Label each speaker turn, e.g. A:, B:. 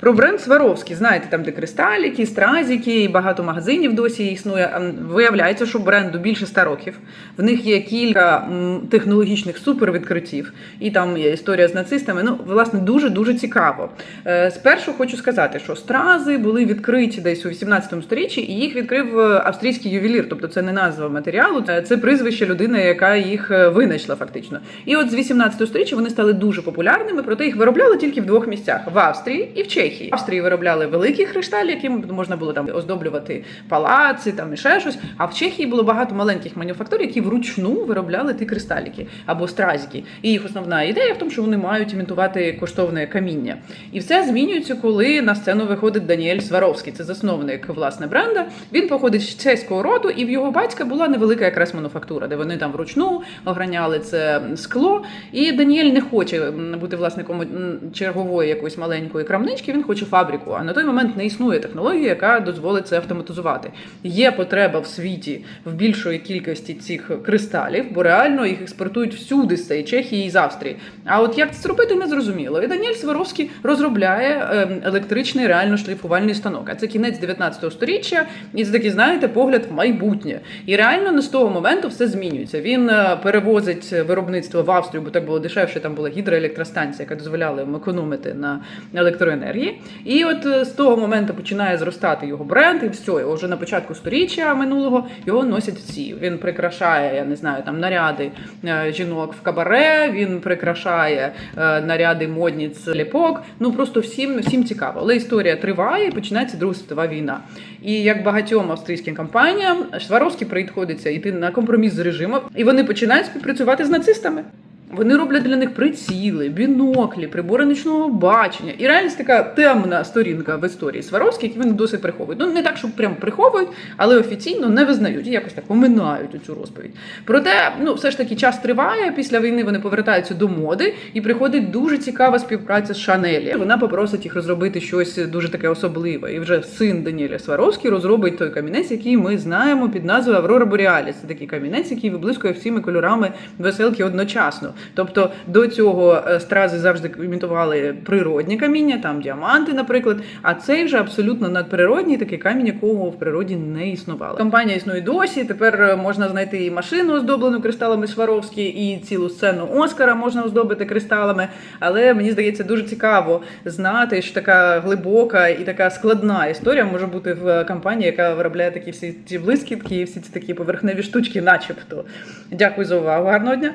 A: Про бренд Сваровський, знаєте, там де кристаліки, стразіки, і багато магазинів досі існує. Ем, Виявляється, що бренду більше ста років. В них є кілька технологічних супервідкриттів, і там є історія з нацистами. Ну, власне, дуже дуже цікаво. Е, Спершу хочу сказати, що стрази були відкриті десь у 18 сторіччі, і їх відкрив е, австрійський ювелір. Тобто, це не назва матеріалу, це прізвище людини, яка їх е, винайшла фактично. І от з 18 сторіччя вони стали дуже популярними, проте їх виробляли тільки в двох місцях: в Австрії і в Чехії. В Австрії виробляли великі кришталі, яким можна було там оздоблювати палаци, там і ще щось. А в Чехії було багато маленьких мануфактур, які вручну виробляли ті кристаліки або стразики. І їх основна ідея в тому, що вони мають імітувати коштовне каміння. І все змінюється, коли на сцену виходить Даніель Сваровський. Це засновник власне бренда. Він походить з чеського роду, і в його батька була невелика якраз мануфактура, де вони там вручну ограняли це скло. І Даніель не хоче бути власником чергової якоїсь маленької крамнички. Він хоче фабрику. А на той момент не існує технології, яка дозволить це автоматизувати. Є потреба в світі в більшої кількості цих кристалів, бо реально їх експортують всюди з цієї Чехії і з Австрії. А от як це зробити, не зрозуміло. І Даніель Сваровський розробляє ем, електричний реально шліфувальний станок. А це кінець 19 століття, і це такий, знаєте, погляд в майбутнє. І реально не з того моменту все змінюється. Він е, перевозить виробництво в Австрію, бо так було дешевше. Там була гідроелектростанція, яка дозволяла їм економити на електроенергії. І от е, з того моменту починає зростати його бренд, і все, вже на початку сторіччя минулого його носять всі. Він прикрашає, я не знаю, там наряди е, жінок в кабаре, він прикрашає е, наряди модниць ліпок. Ну просто всім, всім цікаво. Але історія триває і починається Друга світова війна. І як багатьом австрійським компаніям, Шваровський приходиться йти на компроміс з режимом, і вони починають співпрацювати з нацистами. Вони роблять для них приціли, біноклі, прибори нічного бачення. І реально така темна сторінка в історії Сваровських, які вони досить приховують. Ну не так, щоб прям приховують, але офіційно не визнають і якось так оминають цю розповідь. Проте, ну все ж таки, час триває. Після війни вони повертаються до моди, і приходить дуже цікава співпраця з Шанелі. Вона попросить їх розробити щось дуже таке особливе. І вже син Даніеля Сваровський розробить той камінець, який ми знаємо під назвою Аврора Боріаліс. Це такий камінець, який виблискує всіми кольорами веселки одночасно. Тобто до цього е, стрази завжди імітували природні каміння, там діаманти, наприклад. А цей вже абсолютно надприродній такий камінь, якого в природі не існувало. Компанія існує досі. Тепер е, можна знайти і машину, оздоблену кристалами Сваровські, і цілу сцену Оскара можна оздобити кристалами. Але мені здається дуже цікаво знати, що така глибока і така складна історія може бути в компанії, яка виробляє такі всі ці блискітки, всі ці такі поверхневі штучки, начебто. Дякую за увагу. Гарного дня!